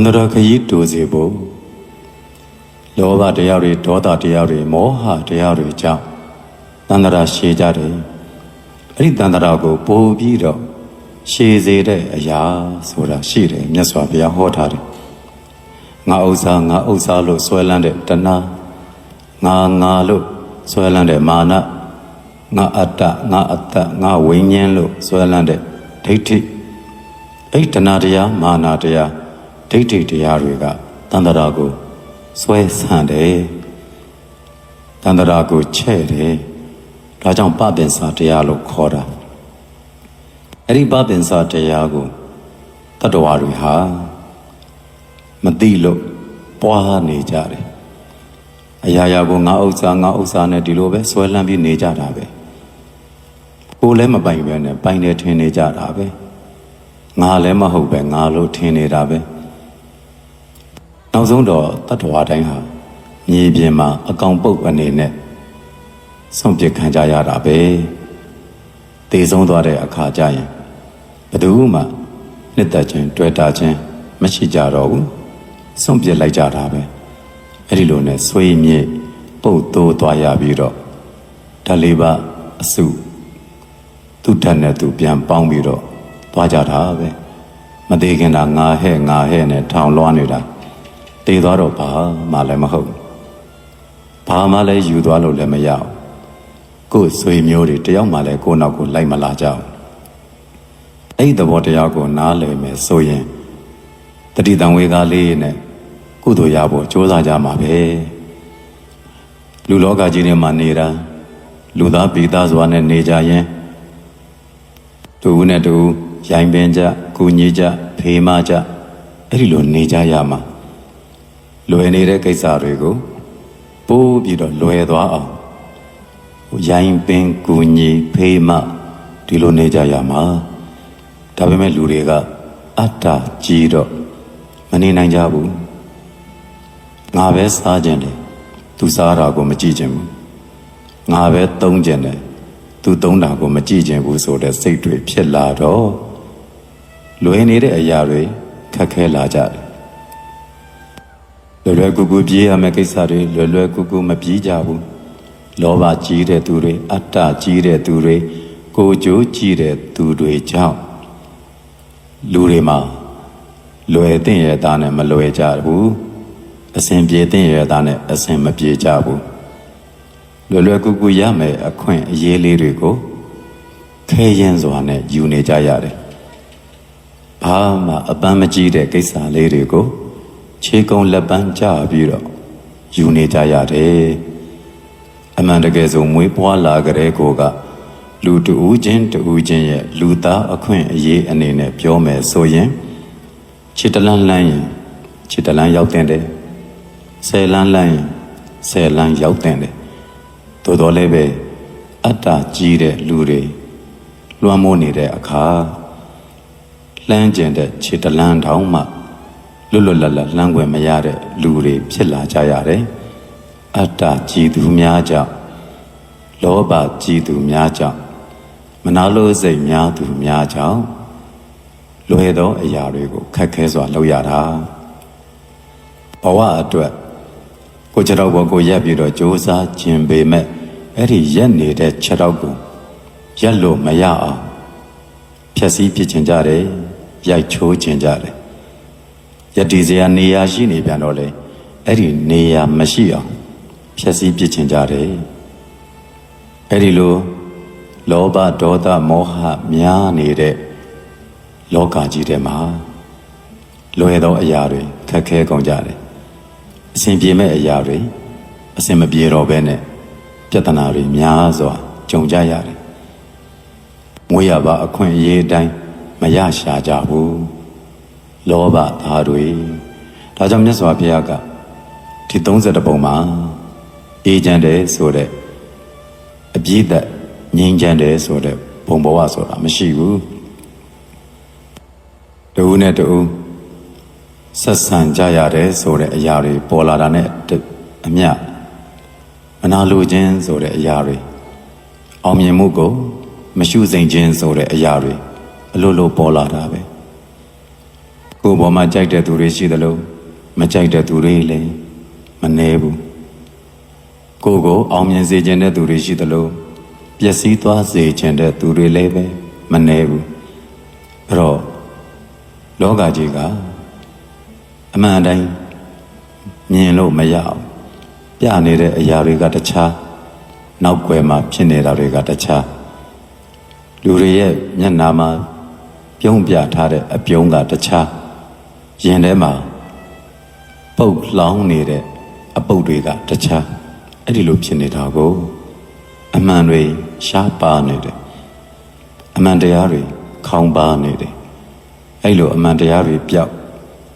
န္တရာခရီးတူစီဖို့လောဘတရားတွေဒေါသတရားတွေမောဟတရားတွေကြောင့်တန္တရာရှည်ကြတယ်အဲ့ဒီတန္တရာကိုပို့ပြီးတော့ရှည်စေတဲ့အရာဆိုတာရှိတယ်မြတ်စွာဘုရားဟောထားတယ်ငါဥစ္စာငါဥစ္စာလို့ဆွဲလန်းတဲ့တဏှာငါငါလို့ဆွဲလန်းတဲ့မာနငါအတ္တငါအတ္တငါဝိညာဉ်လို့ဆွဲလန်းတဲ့ဒိဋ္ဌိအဲ့ဒီတဏှာတရားမာနတရား ဒိဋ္ဌိတရားတွေကတန္တရာကိုဆွဲဆန့်တယ်တန္တရာကိုချဲ့တယ်ဒါကြောင့်ပပင်စာတရားလို့ခေါ်တာအဲ့ဒီပပင်စာတရားကိုတတ္တဝါတွေဟာမသိလို့ပွားနေကြတယ်အရာရာကိုငါဥစ္စာငါဥစ္စာနဲ့ဒီလိုပဲဆွဲလန်းပြီးနေကြတာပဲကိုယ်လည်းမပိုင်ပဲနဲ့ပိုင်တယ်ထင်နေကြတာပဲငါလည်းမဟုတ်ပဲငါလို့ထင်နေတာပဲ နောက်ဆုံးတော့တတ္တဝါတိုင်းဟာမြေပြင်မှာအကောင်ပုတ်အနေနဲ့ဆုံးပြခံကြရတာပဲတည်ဆုံးသွားတဲ့အခါကျရင်ဘယ်သူမှနှစ်သက်ခြင်းတွေ့တာခြင်းမရှိကြတော့ဘူးဆုံးပြလိုက်ကြတာပဲအဲ့ဒီလိုနဲ့ဆွေးမြေ့ပုတ်တိုးသွားရပြီးတော့ဓာလေးပါအစုသူ့ထက်နဲ့သူပြန်ပေါင်းပြီးတော့သွားကြတာပဲမသေးခင်တာငါဟဲ့ငါဟဲ့နဲ့ထောင်လွှားနေတာ တည်သွားတော့ဘာမှလည်းမဟုတ်ဘူးဘာမှလည်းယူသွားလို့လည်းမရအောင်ကိုယ်ဆွေမျိုးတွေတယောက်မှလည်းကိုယ့်နောက်ကိုလိုက်မလာကြအောင်အဲ့ဒီသဘောတရားကိုနားလည်မယ်ဆိုရင်တတိတံဝေကလေးနဲ့ကုသိုလ်ရဖို့ကြိုးစားကြမှာပဲလူလောကကြီးထဲမှာနေတာလူသားပိသားစွာနဲ့နေကြရင်တူဦးနဲ့တူဦးရိုင်ပင်ကြကုညီကြဖေးမကြအဲ့ဒီလိုနေကြရမှာ လွယ်နေတဲ့ကိစ္စတွေကိုပိုးပြီးတော့လွယ်သွားအောင်ရိုင်ပင်ကုညီဖေးမဒီလိုနေကြရမှာဒါပေမဲ့လူတွေကအတ္တကြီးတော့မနေနိုင်ကြဘူးငါပဲစားခြင်းတယ်သူစားတာကိုမကြည့်ခြင်းဘူးငါပဲသုံးခြင်းတယ်သူသုံးတာကိုမကြည့်ခြင်းဘူးဆိုတဲ့စိတ်တွေဖြစ်လာတော့လွယ်နေတဲ့အရာတွေခက်ခဲလာကြတယ် လွယ်လွယ်ကူကူပြေးရမယ့်ကိစ္စတွေလွယ်လွယ်ကူကူမပြေးကြဘူးလောဘကြီးတဲ့သူတွေအတ္တကြီးတဲ့သူတွေကိုကြိုးကြီးတဲ့သူတွေကြောင့်လူတွေမှာလွယ်တဲ့ရတာနဲ့မလွယ်ကြဘူးအစဉ်ပြေတဲ့ရတာနဲ့အစဉ်မပြေကြဘူးလွယ်လွယ်ကူကူရမယ်အခွင့်အရေးလေးတွေကိုခဲရင်စွာနဲ့ယူနေကြရတယ်ဘာမှအပန်းမကြီးတဲ့ကိစ္စလေးတွေကို ခြေကုံလက်ပန်းကြပြီးတော့ယူနေကြရတယ်အမှန်တကယ်ဆိုမွေးပွားလာကြတဲ့ကိုကလူတူဦးချင်းတူဦးချင်းရဲ့လူသားအခွင့်အရေးအနေနဲ့ပြောမယ်ဆိုရင်ခြေတလန်းလန်းရင်ခြေတလန်းရောက်တဲ့တယ်ဆယ်လန်းလန်းရင်ဆယ်လန်းရောက်တဲ့တယ်သို့တော်လည်းပဲအတ္တကြီးတဲ့လူတွေလွှမ်းမိုးနေတဲ့အခါလှမ်းကျင်တဲ့ခြေတလန်းတောင်မှ လွတ်လွတ်လပ်လပ်လှမ်းခွင့်မရတဲ့လူတွေဖြစ်လာကြရတယ်အတ္တကြီးသူများကြောင့်လောဘကြီးသူများကြောင့်မနာလိုစိတ်များသူများကြောင့်လွယ်သောအရာတွေကိုခက်ခဲစွာလုပ်ရတာဘဝအတွက်ကိုခြေတော့ဘောကိုရက်ပြီးတော့စ조사ခြင်းပေမဲ့အဲ့ဒီရက်နေတဲ့ခြေတော့ကိုရက်လို့မရအောင်ဖြည့်ဆည်းပြခြင်းကြတယ်ရိုက်ချိုးခြင်းကြတယ် ယတိစရာနေရာရှိနေပြန်တော့လေအဲ့ဒီနေရာမရှိအောင်ဖြည့်ဆည်းပြခြင်းကြတယ်အဲ့ဒီလိုလောဘဒေါသမောဟများနေတဲ့လောကကြီးထဲမှာလွယ်သောအရာတွေခက်ခဲကုန်ကြတယ်အစဉ်ပြေမဲ့အရာတွေအစဉ်မပြေတော့ဘဲနဲ့ပြဿနာတွေများစွာကြုံကြရတယ်မွေးရပါအခွင့်အရေးတိုင်းမရရှာကြဘူး လောဘသားတွေဒါကြောင့်မြတ်စွာဘုရားကဒီ30ပုံမှာအေးချမ်းတယ်ဆိုတဲ့အပြည့်သက်ငြိမ်းချမ်းတယ်ဆိုတဲ့ဘုံဘဝဆိုတာမရှိဘူးတူနဲ့တူဆက်ဆံကြရတယ်ဆိုတဲ့အရာတွေပေါ်လာတာနဲ့အမျှမနာလိုခြင်းဆိုတဲ့အရာတွေအောင်မြင်မှုကိုမရှုစိမ်ခြင်းဆိုတဲ့အရာတွေအလိုလိုပေါ်လာတာပဲ ကိုယ်ပေါ်မှာကြိုက်တဲ့သူတွေရှိသလိုမကြိုက်တဲ့သူတွေလည်းမနှဲဘူးကိုယ်ကိုအောင်မြင်စေခြင်းတဲ့သူတွေရှိသလိုပျက်စီးသွားစေခြင်းတဲ့သူတွေလည်းပဲမနှဲဘူးအဲ့တော့လောကကြီးကအမှန်တိုင်းမြင်လို့မရအောင်ပြနေတဲ့အရာတွေကတခြားနောက်ွယ်မှာဖြစ်နေတာတွေကတခြားလူတွေရဲ့မျက်နာမှာပြုံးပြထားတဲ့အပြုံးကတခြား ရင်ထဲမှာပုတ်လောင်းနေတဲ့အပုတ်တွေကတခြားအဲ့ဒီလိုဖြစ်နေတာကိုအမှန်တွေရှားပါနေတယ်အမှန်တရားတွေခေါင်းပါနေတယ်အဲ့လိုအမှန်တရားတွေပြောက်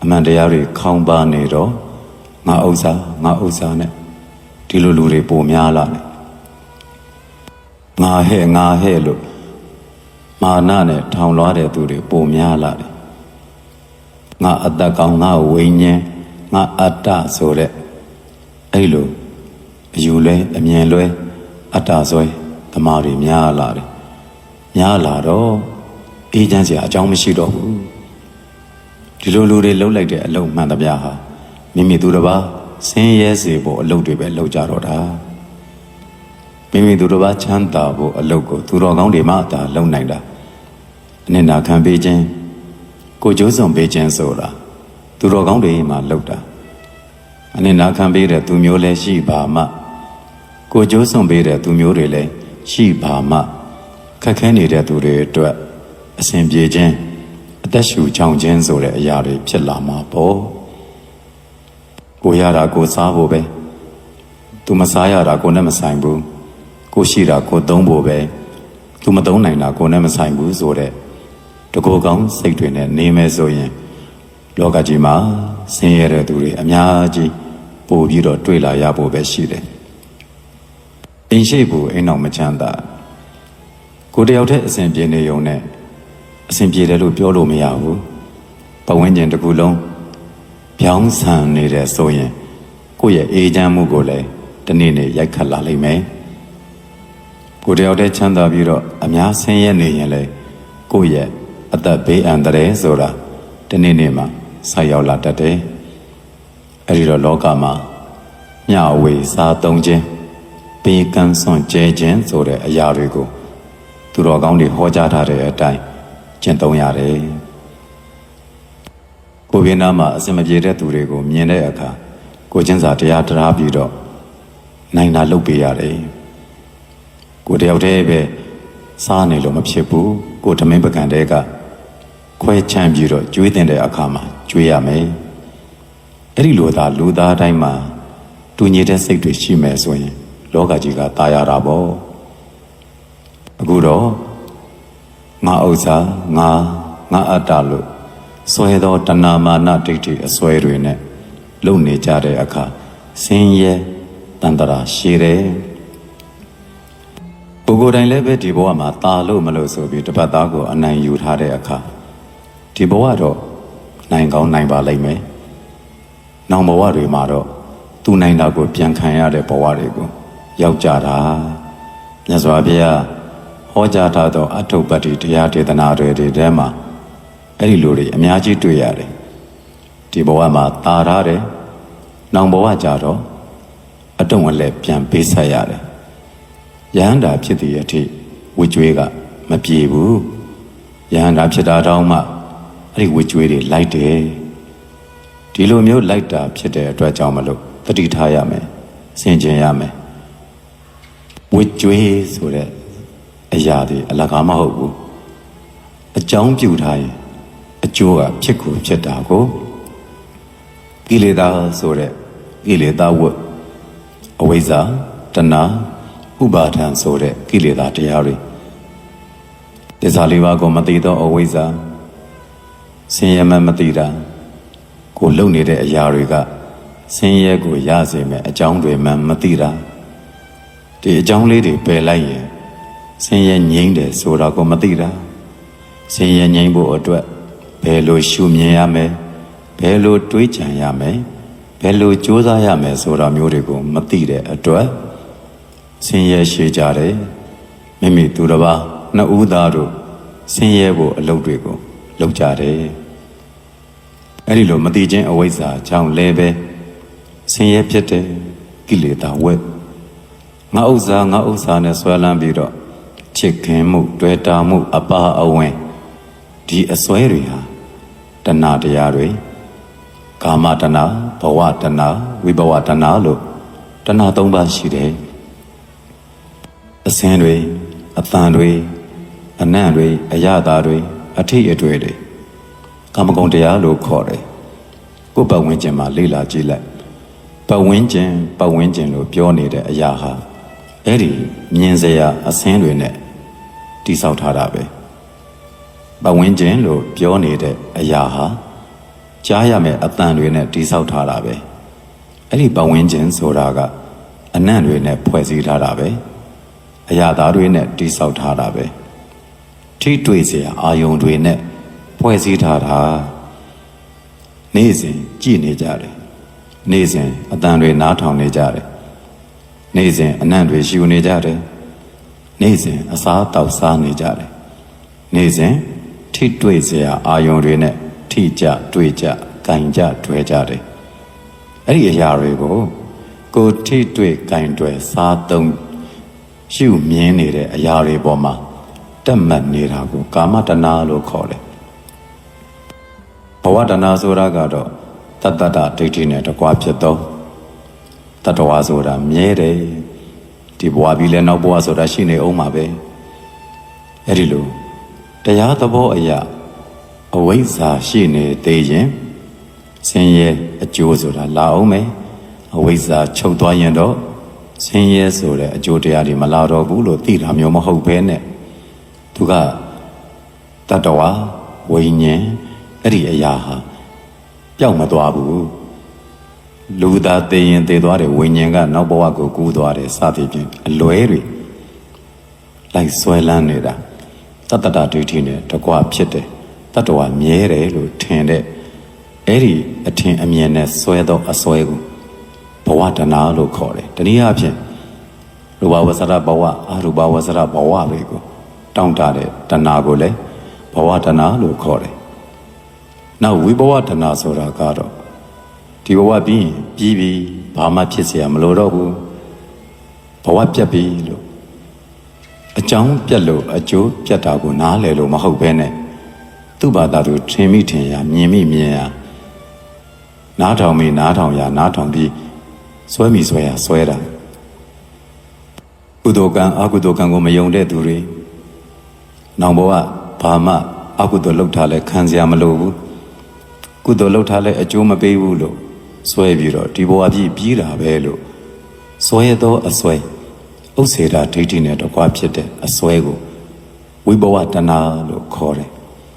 အမှန်တရားတွေခေါင်းပါနေတော့ငါဥစ္စာငါဥစ္စာနဲ့ဒီလိုလူတွေပုံများလာတယ်ငါဟဲ့ငါဟဲ့လို့မာနနဲ့ထောင်လွှားတဲ့သူတွေပုံများလာတယ် ငါအတ္တကောင်ငါဝိညာဉ်ငါအတ္တဆိုတဲ့အဲ့လိုအယူလဲအမြင်လွဲအတ္တဆွဲတမာတွေများလာတယ်များလာတော့အေးချမ်းစရာအကြောင်းမရှိတော့ဘူးဒီလိုလူတွေလှုပ်လိုက်တဲ့အလုံးမှန်သမျှဟာမိမိသူတစ်ပါးဆင်းရဲစေဖို့အလုပ်တွေပဲလုပ်ကြတော့တာမိမိသူတစ်ပါးချမ်းသာဖို့အလုပ်ကိုသူတော်ကောင်းတွေမှသာလုပ်နိုင်တာအနစ်နာခံပေးခြင်း ကိုကြိုးစုံပေးခြင်းဆိုတာသူတော်ကောင်းတွေမှလုပ်တာအနစ်နာခံပေးတဲ့သူမျိုးလည်းရှိပါမှကိုကြိုးစုံပေးတဲ့သူမျိုးတွေလည်းရှိပါမှခက်ခဲနေတဲ့သူတွေအတွက်အစဉ်ပြေခြင်းအသက်ရှူချောင်ခြင်းဆိုတဲ့အရာတွေဖြစ်လာမှာပေါ့ကိုရတာကိုစားဖို့ပဲသူမစားရတာကိုနဲ့မဆိုင်ဘူးကိုရှိတာကိုသုံးဖို့ပဲသူမသုံးနိုင်တာကိုနဲ့မဆိုင်ဘူးဆိုတဲ့ တကောကောင်းစိတ်တွေနဲ့နေမယ်ဆိုရင်လောကကြီးမှာဆင်းရဲတဲ့သူတွေအများကြီးပို့ပြီးတော့တွေ့လာရဖို့ပဲရှိတယ်အိမ်ရှိဖို့အိမ်အောင်မချမ်းသာကိုတယောက်တည်းအစဉ်ပြေနေုံနဲ့အစဉ်ပြေတယ်လို့ပြောလို့မရဘူးပဝန်းကျင်တစ်ခုလုံးပြောင်းဆန်နေတယ်ဆိုရင်ကိုယ့်ရဲ့အေးချမ်းမှုကိုလည်းတနေ့နေ့ရိုက်ခတ်လာလိမ့်မယ်ကိုတယောက်တည်းချမ်းသာပြီးတော့အများဆင်းရဲနေရင်လေကိုယ့်ရဲ့ အသက်ဘေးအန္တရာယ်ဆိုတာတနေ့နေ့မှာဆက်ရောက်လာတတ်တယ်အဲ့ဒီတော့လောကမှာမျှဝေစားသုံးခြင်းပေးကမ်းစွန့်ကျဲခြင်းဆိုတဲ့အရာတွေကိုသူတော်ကောင်းတွေဟောကြားထားတဲ့အတိုင်းကျင့်သုံးရတယ်ကိုပြင်းနာမှာအစင်မပြေတဲ့သူတွေကိုမြင်တဲ့အခါကိုချင်းစာတရားတရားပြီးတော့နိုင်တာလုပ်ပေးရတယ်ကိုတယောက်တည်းပဲစားနေလို့မဖြစ်ဘူးကိုထမင်းပကံတဲက ခွဲချမ်းပြီးတော့ကျွေးတင်တဲ့အခါမှာကျွေးရမယ်အဲ့ဒီလိုသာလူသားတိုင်းမှာတူညီတဲ့စိတ်တွေရှိမယ်ဆိုရင် လောကကြီးကตายရတာပေါ့အခုတော့ငါဥစ္စာငါငါအတ္တလို့ဆွဲသောတဏမာနဒိဋ္ဌိအစွဲတွေနဲ့လုံနေကြတဲ့အခါဆင်းရဲတန်တရာရှည်တယ်ပုဂ္ဂိုလ်တိုင်းလည်းပဲဒီဘဝမှာตาလို့မလို့ဆိုပြီးတပတ်သားကိုအနိုင်ယူထားတဲ့အခါ ဒီဘဝတော့နိုင်ကောင်းနိုင်ပါလိမ့်မယ်။နောင်ဘဝတွေမှာတော့သူနိုင်တာကိုပြန်ခံရတဲ့ဘဝတွေကိုရောက်ကြတာမြတ်စွာဘုရားဟောကြားထားသောအထုပ္ပတ္တိတရားဒေသနာတွေတွေထဲမှာအဲ့ဒီလိုတွေအများကြီးတွေ့ရတယ်ဒီဘဝမှာတာရတယ်နောင်ဘဝကြတော့အတုံးအလဲပြန်ပေးဆက်ရတယ်ယဟန္တာဖြစ်တဲ့အထိဝိကျွေးကမပြေဘူးယဟန္တာဖြစ်တာတောင်းမှ အဲ့ဒီဝိကျွေးတွေလိုက်တယ်ဒီလိုမျိုးလိုက်တာဖြစ်တဲ့အတွက်ကြောင့်မလို့တတိထားရမယ်ဆင်ခြင်ရမယ်ဝိကျွေးဆိုတဲ့အရာတွေအလကားမဟုတ်ဘူးအကြောင်းပြုထားရင်အကျိုးကဖြစ်ကိုဖြစ်တာကိုကိလေသာဆိုတဲ့ကိလေသာဝတ်အဝိဇ္ဇာတဏှာဥပါဒံဆိုတဲ့ကိလေသာတရားတွေဒီစားလေးပါးကိုမသိသောအဝိဇ္ဇာ ဆင်းရဲမှမသိတာကိုလုံနေတဲ့အရာတွေကဆင်းရဲကိုရစေမယ်အကြောင်းတွေမှမသိတာဒီအကြောင်းလေးတွေပယ်လိုက်ရင်ဆင်းရဲငြိမ့်တယ်ဆိုတာကိုမသိတာဆင်းရဲငြိမ့်ဖို့အတွက်ဘယ်လိုရှုမြင်ရမယ်ဘယ်လိုတွေးကြံရမယ်ဘယ်လိုကြိုးစားရမယ်ဆိုတာမျိုးတွေကိုမသိတဲ့အတွက်ဆင်းရဲရှိကြတယ်မိမိသူတစ်ပါးနှစ်ဦးသားတို့ဆင်းရဲဖို့အလုပ်တွေကိုလုပ်ကြတယ် အဲ့ဒီလိုမတိချင်းအဝိဇ္ဇာကြောင့်လည်းပဲဆင်းရဲဖြစ်တဲ့ကိလေသာဝက်ငါဥစ္စာငါဥစ္စာနဲ့ဆွဲလန်းပြီးတော့ချစ်ခင်မှုတွေ့တာမှု အပါအဝင်ဒီအစွဲတွေဟာတဏှာတရားတွေကာမတဏှာဘဝတဏှာဝိဘဝတဏှာလို့တဏှာ၃ပါးရှိတယ်အစင်းတွေအတန်တွေအနံ့တွေအရသာတွေအထိတ်အတွေ့တွေ ကာမဂုဏ်တရားလို့ခေါ်တယ်ကိုယ်ပတ်ဝန်းကျင်မှာလေ့လာကြည့်လိုက်ပတ်ဝန်းကျင်ပတ်ဝန်းကျင်လို့ပြောနေတဲ့အရာဟာအဲ့ဒီမြင်စရာအစင်းတွေနဲ့တိဆောက်ထားတာပဲပတ်ဝန်းကျင်လို့ပြောနေတဲ့အရာဟာကြားရမယ့်အတန်တွေနဲ့တိဆောက်ထားတာပဲအဲ့ဒီပတ်ဝန်းကျင်ဆိုတာကအနံ့တွေနဲ့ဖွဲ့စည်းထားတာပဲအရာသားတွေနဲ့တိဆောက်ထားတာပဲထိတွေ့စရာအာယုံတွေနဲ့ ဖွဲ့စည်းထားတာနေ့စဉ်ကြည်နေကြတယ်နေ့စဉ်အတန်တွေနားထောင်နေကြတယ်နေ့စဉ်အနံ့တွေရှူနေကြတယ်နေ့စဉ်အစားတောက်စားနေကြတယ်နေ့စဉ်ထိတွေ့စရာအာယုံတွေနဲ့ထိကြတွေ့ကြကင်ကြတွေ့ကြတယ်အဲ့ဒီအရာတွေကိုကိုထိတွေ့ကင်တွေ့စားသုံးရှုမြင်နေတဲ့အရာတွေပေါ်မှာတက်မှတ်နေတာကိုကာမတဏလို့ခေါ်တယ် ဘဝတဏဆိုတာကတော့တတ္တတဒိဋ္ဌိနဲ့တကွာဖြစ်သောတတ္တဝါဆိုတာမြဲတယ်ဒီဘဝပြီးလဲနောက်ဘဝဆိုတာရှိနေအောင်မှာပဲအဲ့ဒီလိုတရားသဘောအရာအဝိဇ္ဇာရှိနေသေးရင်ဆင်းရဲအကျိုးဆိုတာလာအောင်မယ်အဝိဇ္ဇာချုပ်သွားရင်တော့ဆင်းရဲဆိုတဲ့အကျိုးတရားတွေမလာတော့ဘူးလို့သိတာမျိုးမဟုတ်ဘဲနဲ့သူကတတ္တဝါဝိညာဉ် အဲ့ဒီအရာဟာပျောက်မသွားဘူးလူသားသိရင်သိသွားတယ်ဝိညာဉ်ကနောက်ဘဝကိုကူးသွားတယ်စသည်ဖြင့်အလွဲတွေလိုက်ဆွဲလန်းနေတာတတ္တတဒိဋ္ဌိနဲ့တကွဖြစ်တယ်တတ္တဝါမြဲတယ်လို့ထင်တဲ့အဲ့ဒီအထင်အမြင်နဲ့ဆွဲသောအစွဲကိုဘဝတဏလို့ခေါ်တယ်တနည်းအားဖြင့်ရူပဝဇ္ဇရဘဝအရူပဝဇ္ဇရဘဝတွေကိုတောင့်တတဲ့တဏကိုလည်းဘဝတဏလို့ခေါ်တယ် နောက်ဝိဘဝတဏဆိုတာကတော့ဒီဘဝပြီးရင်ပြီးပြီဘာမှဖြစ်เสียမလိုတော့ဘူးဘဝပြတ်ပြီလို့အကြောင်းပြတ်လို့အကျိုးပြတ်တာကိုနားလည်လို့မဟုတ်ဘဲနဲ့သူ့ဘာသာသူထင်မိထင်ရမြင်မိမြင်ရနားထောင်မိနားထောင်ရနားထောင်ပြီးဆွဲမိဆွဲရဆွဲတာကုသိုလ်ကံအကုသိုလ်ကံကိုမယုံတဲ့သူတွေနောင်ဘဝဘာမှအကုသိုလ်လုပ်ထားလဲခံစရာမလိုဘူး ကုသိုလ်လုပ်ထားလဲအကျိုးမပေးဘူးလို့ဆွဲပြီးတော့ဒီဘဝပြည့်ပြီးတာပဲလို့ဆွဲသောအဆွဲဥစ္စေတာဒိဋ္ဌိနဲ့တကွာဖြစ်တဲ့အစွဲကိုဝိဘဝတဏလို့ခေါ်တယ်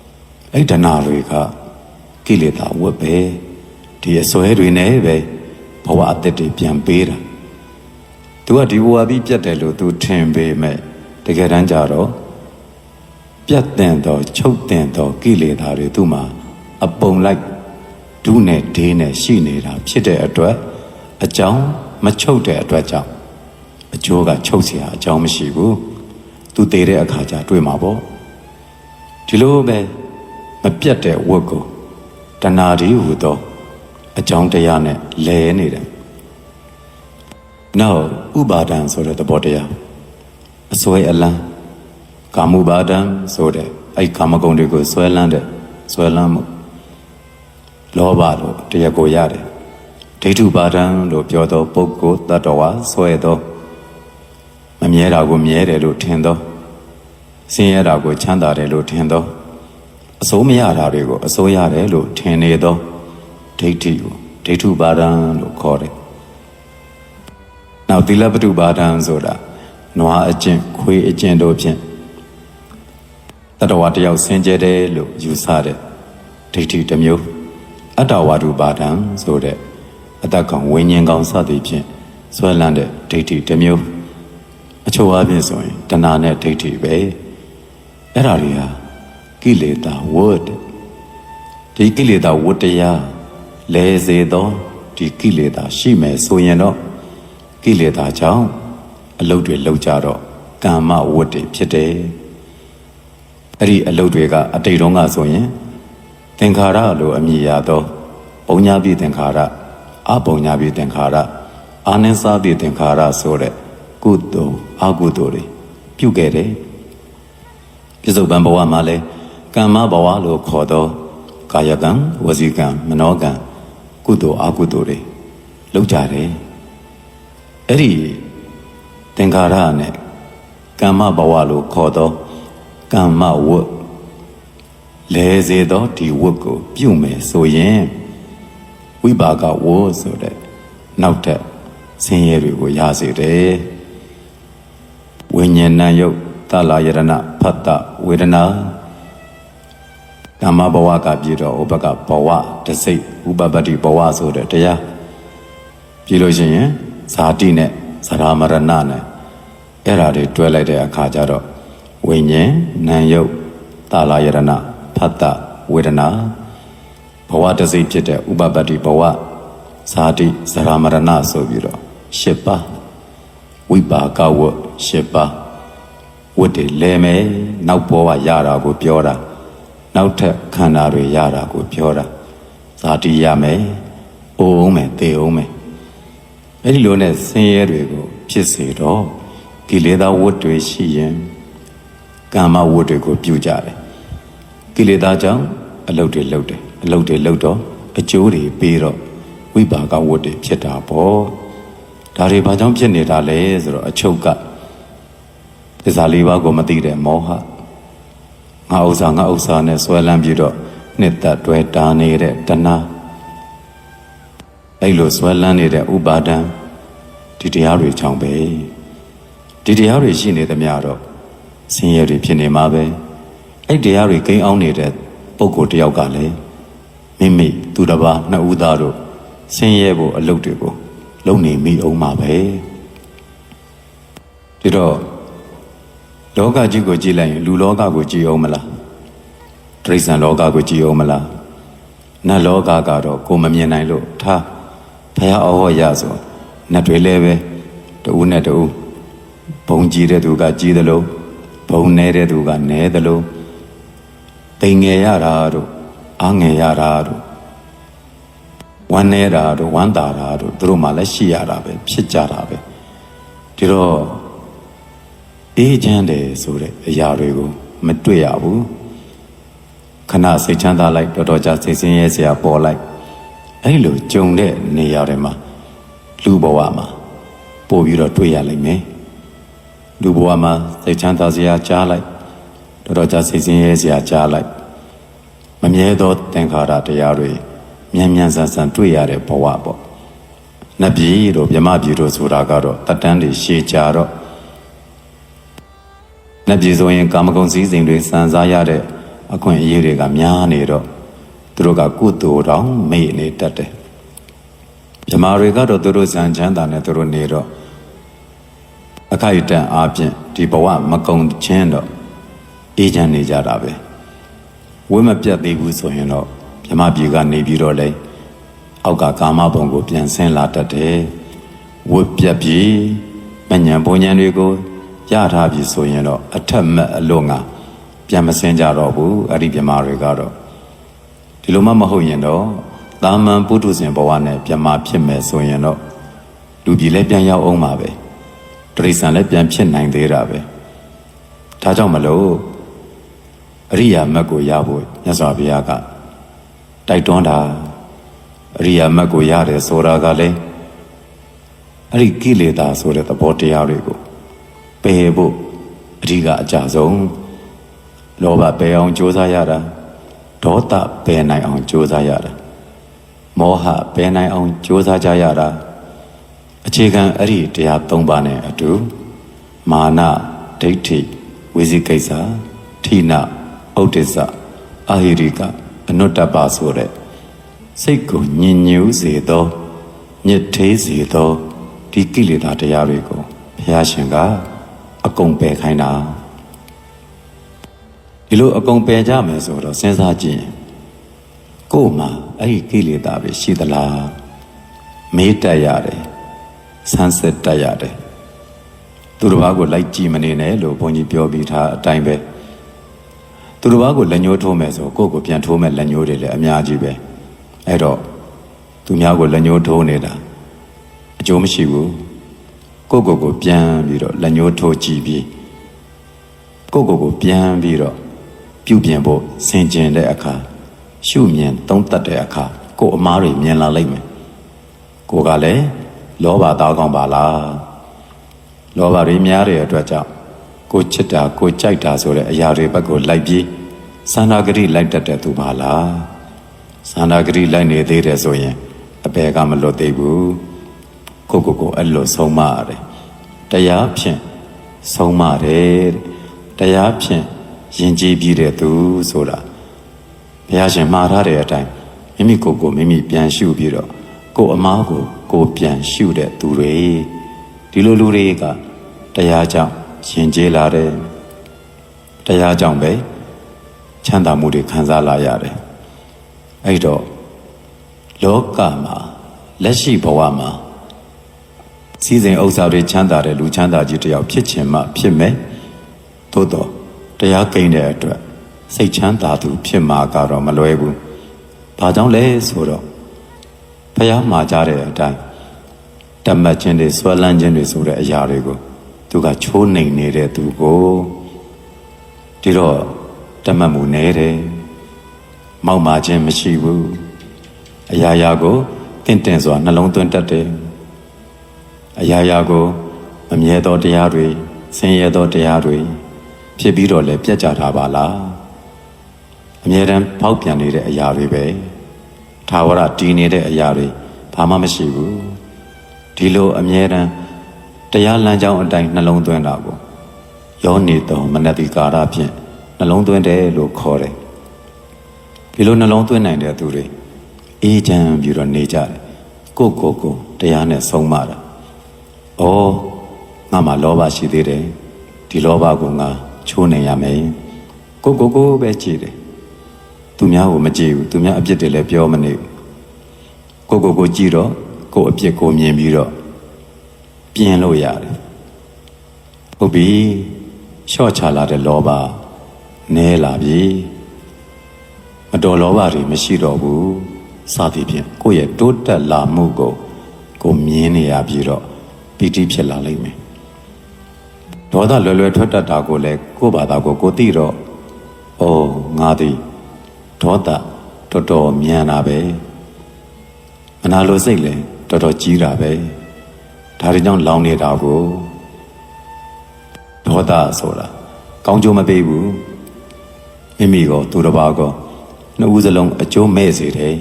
။အဲ့တဏတွေကကိလေသာဝတ်ပဲဒီအစွဲတွေနဲ့ပဲဘဝအသက်တွေပြန်ပေးတာ။ तू ကဒီဘဝပြီးပြတ်တယ်လို့ तू ထင်ပေမဲ့တကယ်တမ်းကျတော့ပြတ်တဲ့တော့ချုပ်တဲ့တော့ကိလေသာတွေသူ့မှာအပုံလိုက် ဒုနဲ့ဒေးနဲ့ရှိနေတာဖြစ်တဲ့အတွက်အကြောင်းမချုပ်တဲ့အတွက်ကြောင့်အကျိုးကချုပ်เสียအကြောင်းမရှိဘူးသူတည်တဲ့အခါကျတွေ့မှာပေါ့ဒီလိုပဲမပြတ်တဲ့ဝတ်ကိုတဏှာဒီဟူသောအကြောင်းတရားနဲ့လဲနေတယ်နောက်ဥပါဒံဆိုတဲ့သဘောတရားအစွဲအလန်းကာမုပါဒံဆိုတဲ့အဲ့ကာမဂုဏ်တွေကိုဆွဲလန်းတဲ့ဆွဲလန်းမှု လောဘလို့တရားကိုရတယ်ဒိဋ္ဌုပါဒံလို့ပြောသောပုဂ္ဂိုလ်တ attva ဆွဲသောမမြဲတာကိုမြဲတယ်လို့ထင်သောဆင်းရဲတာကိုချမ်းသာတယ်လို့ထင်သောအစိုးမရတာတွေကိုအစိုးရတယ်လို့ထင်နေသောဒိဋ္ဌိကိုဒိဋ္ဌုပါဒံလို့ခေါ်တယ်။နောက်သီလပတုပါဒံဆိုတာနွားအကျင့်ခွေးအကျင့်တို့ဖြင့်တတဝတယောက်ဆင်ကြယ်တယ်လို့ယူဆတဲ့ဒိဋ္ဌိတစ်မျိုး အတ္တဝါဒုပါဒံဆိုတဲ့အတ္တကောင်ဝိညာဉ်ကောင်စသည်ဖြင့်ဆွဲလန်းတဲ့ဒိဋ္ဌိတစ်မျိုးအချို့အပြင်ဆိုရင်တဏှာနဲ့ဒိဋ္ဌိပဲအဲ့ဒါတွေဟာကိလေသာဝတ်ဒီကိလေသာဝတ်တရားလဲစေသောဒီကိလေသာရှိမယ်ဆိုရင်တော့ကိလေသာကြောင့်အလုတ်တွေလောက်ကြတော့ကာမဝတ်တွေဖြစ်တယ်အဲ့ဒီအလုတ်တွေကအတိတ်တုန်းကဆိုရင် သင်္ခါရလိုအမည်ရသောပုံညာပိသင်္ခါရအပုံညာပိသင်္ခါရအာနိသပိသင်္ခါရဆိုတဲ့ကုသိုလ်အကုသိုလ်တွေပြုခဲ့တယ်ပြစ္ဆုတ်ပံဘဝမှာလည်းကမ္မဘဝလို့ခေါ်တော့ကာယကံဝစီကံမနောကံကုသိုလ်အကုသိုလ်တွေလုပ်ကြတယ်အဲ့ဒီသင်္ခါရနဲ့ကမ္မဘဝလို့ခေါ်တော့ကမ္မဝတ် လဲစေသောဒီဝတ်ကိုပြုမယ်ဆိုရင်ဝိပါကဝတ်ဆိုတဲ့နောက်ထပ်ဆင်းရဲတွေကိုရစေတယ်ဝိညာဏယုတ်တလာယရဏဖတ်တဝေဒနာကမ္မဘဝကပြည်တော့ဥပကဘဝတစိတ်ဥပပတ္တိဘဝဆိုတဲ့တရားပြည်လို့ရှိရင်ဇာတိနဲ့ဇရာမရဏနဲ့အဲ့ဓာတွေတွဲလိုက်တဲ့အခါကျတော့ဝိညာဉ်နာယုတ်တလာယရဏ ဖတ်တဝေဒနာဘဝတစိတ်ဖြစ်တဲ့ဥပပတ္တိဘဝဇာတိဇရာမရဏဆိုပြီးတော့၈ပါးဝိပါကဝတ်၈ပါးဝတ်တွေလဲမယ်နောက်ဘောကရတာကိုပြောတာနောက်ထပ်ခန္ဓာတွေရတာကိုပြောတာဇာတိရမယ်အိုးအောင်မယ်သေအောင်မယ်အဲ့ဒီလိုနဲ့ဆင်းရဲတွေကိုဖြစ်စေတော့ကိလေသာဝတ်တွေရှိရင်ကာမဝတ်တွေကိုပြုကြတယ် ကိလေသာကြောင့်အလုတ်တွေလုတ်တယ်အလုတ်တွေလုတ်တော့အကျိုးတွေပေးတော့ဝိပါကဝတ်တွေဖြစ်တာပေါ့ဒါတွေဘာကြောင့်ဖြစ်နေတာလဲဆိုတော့အချုပ်ကသစ္စာလေးပါးကိုမသိတဲ့မောဟငါဥစ္စာငါဥစ္စာနဲ့ဆွဲလန်းပြီးတော့နှစ်သက်တွဲတာနေတဲ့တဏှာအဲ့လိုဆွဲလန်းနေတဲ့ဥပါဒံဒီတရားတွေကြောင့်ပဲဒီတရားတွေရှိနေသမျှတော့ဆင်းရဲတွေဖြစ်နေမှာပဲ အဲ့တရားတွေကိန်းအောင်နေတဲ့ပုံကိုယ်တယောက်ကလည်းမိမိသူတစ်ပါးနှစ်ဦးသားတို့ဆင်းရဲဖို့အလုပ်တွေကိုလုပ်နေမိအောင်မှာပဲဒီတော့လောကကြီးကိုကြည့်လိုက်ရင်လူလောကကိုကြည့်အောင်မလားတိရစ္ဆာန်လောကကိုကြည့်အောင်မလားနတ်လောကကတော့ကိုမမြင်နိုင်လို့ထားဘုရားအဟောရဆိုနတ်တွေလည်းပဲတူနဲ့တူဘုံကြည့်တဲ့သူကကြည့်တယ်လို့ဘုံနေတဲ့သူကနဲတယ်လို့ တိမ်ငယ်ရတာတို့အားငယ်ရတာတို့ဝမ်းနေတာတို့ဝမ်းသာတာတို့သူတို့မှလည်းရှိရတာပဲဖြစ်ကြတာပဲဒီတော့အေးချမ်းတယ်ဆိုတဲ့အရာတွေကိုမတွေ့ရဘူးခဏစိတ်ချမ်းသာလိုက်တော်တော်ကြာစိတ်ဆင်းရဲစရာပေါ်လိုက်အဲ့လိုကြုံတဲ့နေရာတွေမှာလူဘဝမှာပို့ပြီးတော့တွေ့ရလိမ့်မယ်လူဘဝမှာစိတ်ချမ်းသာစရာကြားလိုက် တော်တော်ကြာစိတ်ဆင်းရဲစရာကြားလိုက်မမြဲသောသင်္ခါရတရားတွေမြန်မြန်ဆန်ဆန်တွေ့ရတဲ့ဘဝပေါ့နတ်ပြည်တို့မြမပြည်တို့ဆိုတာကတော့တတန်းတွေရှည်ကြတော့နတ်ပြည်ဆိုရင်ကာမဂုဏ်စည်းစိမ်တွေစံစားရတဲ့အခွင့်အရေးတွေကများနေတော့သူတို့ကကုသိုလ်တောင်မေ့နေတတ်တယ်မြမတွေကတော့သူတို့ဇံချမ်းသာနဲ့သူတို့နေတော့အခိုက်အတန့်အားဖြင့်ဒီဘဝမကုံချင်းတော့ အေးချမ်းနေကြတာပဲဝိမပြတ်သေးဘူးဆိုရင်တော့မြမပြေကနေပြီးတော့လေအောက်ကကာမဘုံကိုပြန်ဆင်းလာတတ်တယ်ဝိပြတ်ပြီမညံဘုံညံတွေကိုရထားပြီဆိုရင်တော့အထက်မဲ့အလွန်ကပြန်မဆင်းကြတော့ဘူးအဲ့ဒီမြမတွေကတော့ဒီလိုမှမဟုတ်ရင်တော့တာမန်ပုထုဇဉ်ဘဝနဲ့မြမဖြစ်မယ်ဆိုရင်တော့လူပြည်လည်းပြန်ရောက်အောင်ပါပဲတရိษံလည်းပြန်ဖြစ်နိုင်သေးတာပဲဒါကြောင့်မလို့ အရိယာမတ်ကိုရဖို့မြတ်စွာဘုရားကတိုက်တွန်းတာအရိယာမတ်ကိုရတယ်ဆိုတာကလည်းအဲ့ဒီကိလေသာဆိုတဲ့သဘောတရားတွေကိုပယ်ဖို့အဓိကအကြဆုံးလောဘပယ်အောင်ကြိုးစားရတာဒေါသပယ်နိုင်အောင်ကြိုးစားရတာမောဟပယ်နိုင်အောင်ကြိုးစားကြရတာအခြေခံအဲ့ဒီတရား၃ပါးနဲ့အတူမာနဒိဋ္ဌိဝိသိကိစ္စဌိန ဥဒိစ္စအာဟိရိကအနုတ္တပဆိုတဲ့စိတ်ကိုညင်ညူးစေသောညစ်သေးစေသောဒီကိလေသာတရားတွေကိုဘုရားရှင်ကအကုန်ပယ်ခိုင်းတာဒီလိုအကုန်ပယ်ကြမယ်ဆိုတော့စဉ်းစားကြည့်ရင်ကိုယ်မှာအဲ့ဒီကိလေသာပဲရှိသလားမေးတတ်ရတယ်ဆန်းစစ်တတ်ရတယ်သူတစ်ပါးကိုလိုက်ကြည့်မနေနဲ့လို့ဘုန်းကြီးပြောပြီးသားအတိုင်းပဲ သူတစ်ပါးကိုလက်ညှိုးထိုးမယ်ဆိုကိုယ့်ကိုပြန်ထိုးမယ်လက်ညှိုးတွေလည်းအများကြီးပဲအဲ့တော့သူများကိုလက်ညှိုးထိုးနေတာအကျိုးမရှိဘူးကိုယ့်ကိုယ်ကိုပြန်ပြီးတော့လက်ညှိုးထိုးကြည့်ပြီးကိုယ့်ကိုယ်ကိုပြန်ပြီးတော့ပြုပြင်ဖို့ဆင်ခြင်တဲ့အခါရှုမြင်သုံးသပ်တဲ့အခါကိုယ်အမားတွေမြင်လာလိမ့်မယ်ကိုယ်ကလည်းလောဘသားကောင်းပါလားလောဘတွေများတဲ့အတွက်ကြောင့် ကိုယ်ချစ်တာကိုယ်ကြိုက်တာဆိုတဲ့အရာတွေဘက်ကိုလိုက်ပြီးသန္တာဂရိလိုက်တတ်တဲ့သူပါလားသန္တာဂရိလိုက်နေသေးတယ်ဆိုရင်အပေကမလွတ်သေးဘူးကိုကိုကိုအဲ့လိုဆုံးမရတယ်တရားဖြင့်ဆုံးမတယ်တဲ့တရားဖြင့်ယဉ်ကျေးပြီးတဲ့သူဆိုတာဘုရားရှင်မှားထားတဲ့အတိုင်းမိမိကိုယ်ကိုမိမိပြန်ရှုပြီးတော့ကိုယ်အမားကိုကိုယ်ပြန်ရှုတဲ့သူတွေဒီလိုလူတွေကတရားကြောင့် ယဉ်ကျေးလာတယ်တရားကြောင့်ပဲချမ်းသာမှုတွေခံစားလာရတယ်အဲ့တော့လောကမှာလက်ရှိဘဝမှာစီစဉ်ဥစ္စာတွေချမ်းသာတဲ့လူချမ်းသာကြီးတစ်ယောက်ဖြစ်ခြင်းမှဖြစ်မယ်သို့တော့တရားကိန်းတဲ့အတွက်စိတ်ချမ်းသာသူဖြစ်မှာကတော့မလွယ်ဘူး။ဘာကြောင့်လဲဆိုတော့ဖះမှာကြတဲ့အတိုင်းတတ်မှတ်ခြင်းတွေဆွဲလန်းခြင်းတွေဆိုတဲ့အရာတွေကို သူကချိုးနှိမ်နေတဲ့သူကိုဒီတော့တတ်မှတ်မှုနေတယ်။မောက်မာခြင်းမရှိဘူး။အရာရာကိုတင့်တယ်စွာနှလုံးသွင်းတတ်တယ်။အရာရာကိုမမြဲသောတရားတွေဆင်းရဲသောတရားတွေဖြစ်ပြီးတော့လည်းပြတ်ကြတာပါလားအမြဲတမ်းပေါက်ပြန်နေတဲ့အရာတွေပဲသာဝရတည်နေတဲ့အရာတွေဘာမှမရှိဘူးဒီလိုအမြဲတမ်း တရားလမ်းကြောင်းအတိုင်းနှလုံးသွင်းတာကိုယောနေတော်မနတိကာရဖြင့်နှလုံးသွင်းတယ်လို့ခေါ်တယ်ဒီလိုနှလုံးသွင်းနိုင်တဲ့သူတွေအေးချမ်းပြီးတော့နေကြတယ်ကိုယ့်ကိုယ်ကိုတရားနဲ့ဆုံးမတာဩငါမှလောဘရှိသေးတယ်ဒီလောဘကိုငါချိုးနေရမယ်ကိုကိုကိုပဲကြည့်တယ်သူများကိုမကြည့်ဘူးသူများအပြစ်တွေလည်းပြောမနေဘူးကိုကိုကိုကြည့်တော့ကိုအပြစ်ကိုမြင်ပြီးတော့ ပြင်လို့ရတယ်ဟုတ်ပြီရှော့ချလာတဲ့လောဘနဲလာပြီမတော်လောဘတွေမရှိတော့ဘူးစသည်ဖြင့်ကိုယ့်ရဲ့တိုးတက်လာမှုကိုကိုမြင်နေရပြီးတော့ပီတိဖြစ်လာလိမ့်မယ်ဒေါသလွယ်လွယ်ထွက်တတ်တာကိုလည်းကိုယ့်ဘာသာကိုကိုသိတော့အိုးငါသည်ဒေါသတော်တော်မြန်တာပဲမနာလိုစိတ်လည်းတော်တော်ကြီးတာပဲ ဒါတွေကြောင့်လောင်နေတာကိုဒေါသဆိုတာကောင်းကျိုးမပေးဘူးမိမိကိုသူတစ်ပါးကိုနှစ်ဦးစလုံးအကျိုးမဲ့စေတယ်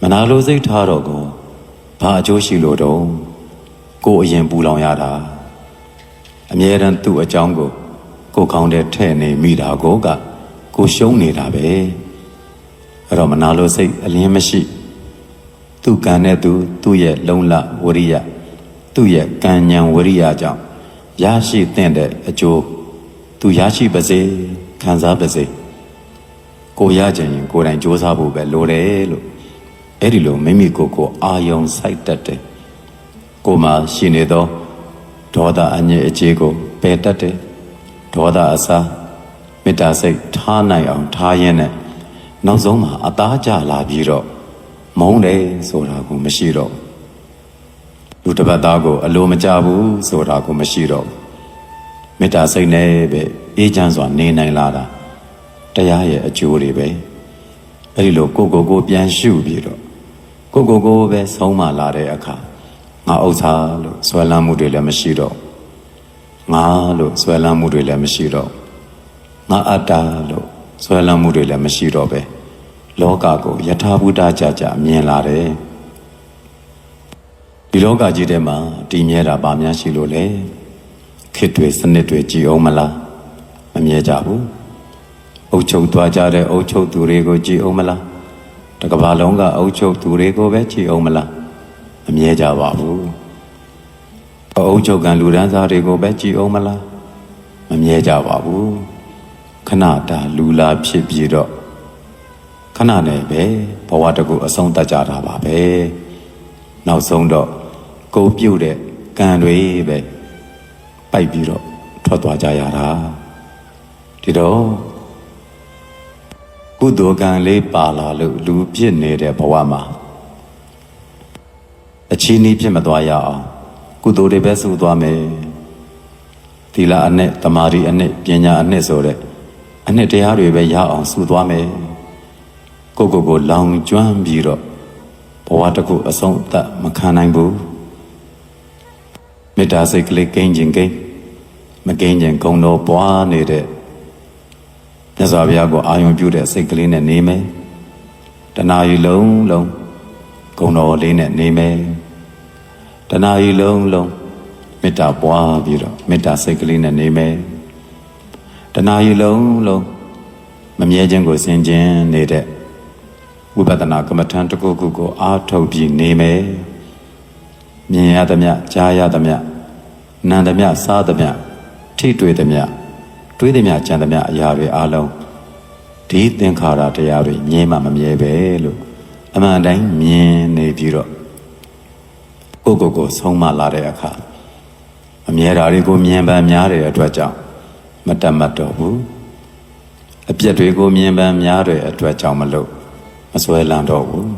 မနာလိုစိတ်ထားတော့ကိုဘာအကျိုးရှိလို့တော့ကိုယ်အရင်ပူလောင်ရတာအမြဲတမ်းသူ့အကြောင်းကိုကိုယ်ကောင်းတဲ့ထဲ့နေမိတာကိုကကိုရှုံးနေတာပဲအဲ့တော့မနာလိုစိတ်အလင်းမရှိသူ့ကံနဲ့သူ သူ့ရဲ့လုံလဝရိယ သူ့ရဲ့ကံဉဏ်ဝရိယကြောင့်ရရှိတဲ့အကျိုးသူရရှိပါစေခံစားပါစေကိုရကြရင်ကိုယ်တိုင်စ조사ဖို့ပဲလိုတယ်လို့အဲ့ဒီလိုမိမိကိုယ်ကိုအာယုံစိုက်တတ်တယ်ကိုမှရှိနေသောဒေါသအငြိအကျေးကိုပယ်တတ်တယ်ဒေါသအစားမေတ္တာစိတ်ထားနိုင်အောင်ထားရင်းနဲ့နောက်ဆုံးမှာအသားကျလာပြီးတော့မုန်းတယ်ဆိုတာကိုမရှိတော့ လူတစ်ပတ်သားကို အလိုမကျဘူးဆိုတာကိုမရှိတော့မေတ္တာစိတ်နဲ့ပဲအေးချမ်းစွာနေနိုင်လာတာတရားရဲ့အကျိုးတွေပဲအဲ့ဒီလိုကိုကိုကိုပြန်ရှုပြီးတော့ကိုကိုကိုပဲဆုံးမလာတဲ့အခါငါဥစ္စာလို့ဆွဲလန်းမှုတွေလည်းမရှိတော့ငါလို့ဆွဲလန်းမှုတွေလည်းမရှိတော့ငါအတ္တလို့ဆွဲလန်းမှုတွေလည်းမရှိတော့ပဲလောကကိုယထာဘုဒ္ဓကြကြမြင်လာတယ် ဒီလောကကြီးထဲမှာတည်မြဲတာဗာများရှိလို့လေခေတ်တွေစနစ်တွေကြည်အောင်မလားမမြဲကြဘူးအုပ်ချုပ်သွားကြတဲ့အုပ်ချုပ်သူတွေကိုကြည်အောင်မလားတကဘာလုံးကအုပ်ချုပ်သူတွေကိုပဲကြည်အောင်မလားမမြဲကြပါဘူးအုပ်ချုပ်ကံလူဒန်းစားတွေကိုပဲကြည်အောင်မလားမမြဲကြပါဘူးခဏတာလူလာဖြစ်ပြီးတော့ခဏနဲ့ပဲဘဝတကူအဆုံးတတ်ကြတာပါပဲနောက်ဆုံးတော့ ကိုပြုတ်တဲ့ကံတွေပဲပိုက်ပြီးတော့ထွက်သွားကြရတာဒီတော့ကုသိုလ်ကံလေးပါလာလို့လူဖြစ်နေတဲ့ဘဝမှာချီးနှီးဖြစ်မသွားရအောင်ကုသိုလ်တွေပဲစုသွားမယ်သီလအနဲ့တမာရီအနဲ့ပညာအနဲ့ဆိုတဲ့အနဲ့တရားတွေပဲရအောင်စုသွားမယ်ကိုကိုကိုလောင်ကျွမ်းပြီးတော့ဘဝတစ်ခုအဆုံးအသက်မခံနိုင်ဘူး မေတ္တာစိတ်ကလေးကိန်းခြင်းကိန်းမကိန်းခြင်းဂုံတော်ပွားနေတဲ့မြတ်စွာဘုရားကိုအာရုံပြုတဲ့စိတ်ကလေးနဲ့နေမယ်တဏှာကြီးလုံးလုံးဂုံတော်လေးနဲ့နေမယ်တဏှာကြီးလုံးလုံးမေတ္တာပွားပြီးတော့မေတ္တာစိတ်ကလေးနဲ့နေမယ်တဏှာကြီးလုံးလုံးမမြဲခြင်းကိုစင်ကျင်နေတဲ့ဝိပဿနာကမ္မထံတစ်ခုခုကိုအားထုတ်ပြီးနေမယ်မြင်ရသမျှကြားရသမျှ နားသမျှစားသမျှထိတွေ့သမျှတွေးသမျှကြံသမျှအရာတွေအလုံးဒီသင်္ခါရတရားတွေမြဲမှမမြဲပဲလို့အမှန်တိုင်းမြင်နေပြီးတော့ကိုယ့်ကိုယ်ကိုဆုံးမလာတဲ့အခါအမြဲတာတွေကိုမြင်ပန်းများတဲ့အတွက်ကြောင့်မတတ်မတ်တော့ဘူးအပြက်တွေကိုမြင်ပန်းများတဲ့အတွက်ကြောင့်မလို့မစွဲလန်းတော့ဘူး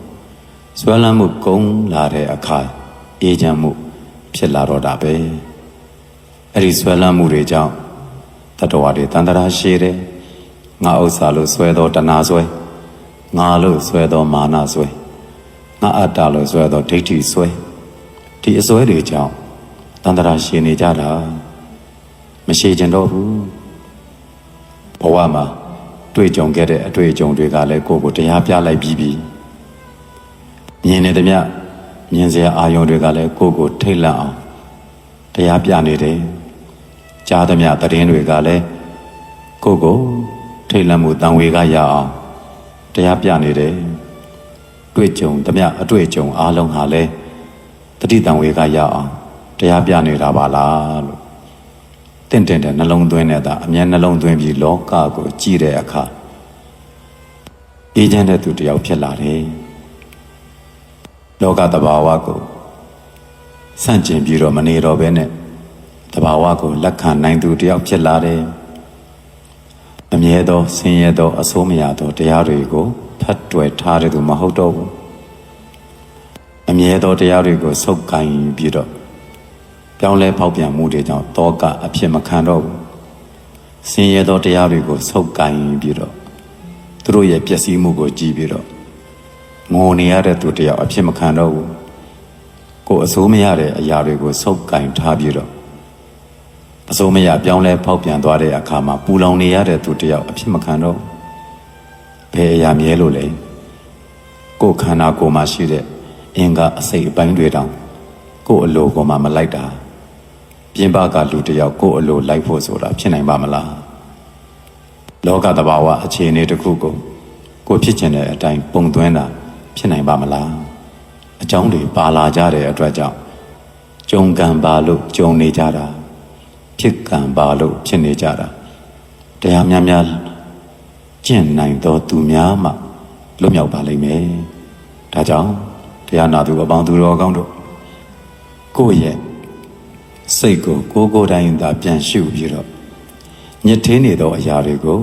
စွဲလန်းမှုကုန်းလာတဲ့အခါအေးချမ်းမှုဖြစ်လာတော့တာပဲ အဲ့ဒီစွဲလန်းမှုတွေကြောင့်တတဝါတွေတန်တရာရှိတယ်ငါဥစ္စာလို့စွဲတော့တဏှာစွဲငါလို့စွဲတော့မာနစွဲငါအတ္တလို့စွဲတော့ဒိဋ္ဌိစွဲဒီအစွဲတွေကြောင့်တန်တရာရှိနေကြတာမရှိကျင်တော့ဘူးဘဝမှာတွေ့ကြုံခဲ့တဲ့အတွေ့အကြုံတွေကလည်းကိုယ့်ကိုတရားပြလိုက်ပြီးပြီမြင်နေသမျှမြင်စရာအာယုံတွေကလည်းကိုယ့်ကိုထိတ်လန့်အောင်တရားပြနေတယ် ကြားသမျှသတင်းတွေကလည်းကိုယ့်ကိုထိတ်လန့်မှုတန်ဝေကရအောင်တရားပြနေတယ်တွေ့ကြုံသမျှအတွေ့အကြုံအားလုံးဟာလည်းတတိတန်ဝေကရအောင်တရားပြနေတာပါလားလို့တင့်တယ်တဲ့နှလုံးသွင်းနေတာအမြဲနှလုံးသွင်းပြီးလောကကိုကြည့်တဲ့အခါအေးချမ်းတဲ့သူတစ်ယောက်ဖြစ်လာတယ်လောကတဘာဝကိုဆန့်ကျင်ပြီးတော့မနေတော့ဘဲနဲ့ တဘာဝကိုလက်ခံနိုင်သူတစ်ယောက်ဖြစ်လာတယ်အမြဲသောဆင်းရဲသောအဆိုးမရသောတရားတွေကိုဖတ်တွယ်ထားတဲ့သူမဟုတ်တော့ဘူးအမြဲသောတရားတွေကိုစုပ်ကိုင်ပြီးတော့ပြောင်းလဲဖောက်ပြန်မှုတွေကြောင့်တောကအဖြစ်မခံတော့ဘူးဆင်းရဲသောတရားတွေကိုစုပ်ကိုင်ပြီးတော့သူတို့ရဲ့ပျက်စီးမှုကိုကြည့်ပြီးတော့ငိုနေရတဲ့သူတယောက်အဖြစ်မခံတော့ဘူးကိုယ်အစိုးမရတဲ့အရာတွေကိုစုပ်ကိုင်ထားပြီးတော့ အစိုးမရပြောင်းလဲဖောက်ပြန်သွားတဲ့အခါမှာပူလောင်နေရတဲ့သူတယောက်အဖြစ်မခံတော့ဘယ်အရာမြဲလို့လဲကိုယ်ခန္ဓာကိုယ်မှာရှိတဲ့အင်္ဂါအစိတ်အပိုင်းတွေတောင်ကိုယ်အလိုကိုမှမလိုက်တာပြင်ပကလူတယောက်ကိုယ်အလိုလိုက်ဖို့ဆိုတာဖြစ်နိုင်ပါမလားလောကတဘာဝအခြေအနေတစ်ခုကိုကိုယ်ဖြစ်ချင်တဲ့အတိုင်းပုံသွင်းတာဖြစ်နိုင်ပါမလားအကြောင်းတွေပါလာကြတဲ့အတွက်ကြောင့်ကြုံကံပါလို့ကြုံနေကြတာ ဖြစ်ကံပါလို့ဖြစ်နေကြတာတရားများများကျင့်နိုင်သောသူများမှလွတ်မြောက်ပါလိမ့်မယ်ဒါကြောင့်တရားနာသူအပေါင်းသူတော်ကောင်းတို့ကိုယ့်ရဲ့စိတ်ကိုကိုယ်ကိုယ်တိုင်သာပြန်ရှုပြီးတော့ညစ်ထင်းနေသောအရာတွေကို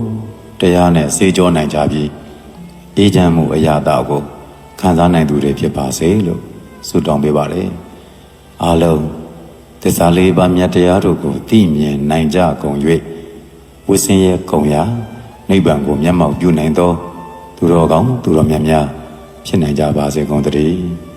တရားနဲ့စေကြောနိုင်ကြပြီးအေးချမ်းမှုအရာတာကိုခံစားနိုင်သူတွေဖြစ်ပါစေလို့ဆုတောင်းပေးပါလေအားလုံး သစ္စာလေးပါးမြတ်တရားတို့ကိုသိမြင်နိုင်ကြကုန်၍ဝိစင်းရဲ့ကုံရာနိဗ္ဗာန်ကိုမျက်မှောက်ပြုနိုင်သော သူတော်ကောင်းသူတော်မြတ်များဖြစ်နိုင်ကြပါစေကုန်သတည်း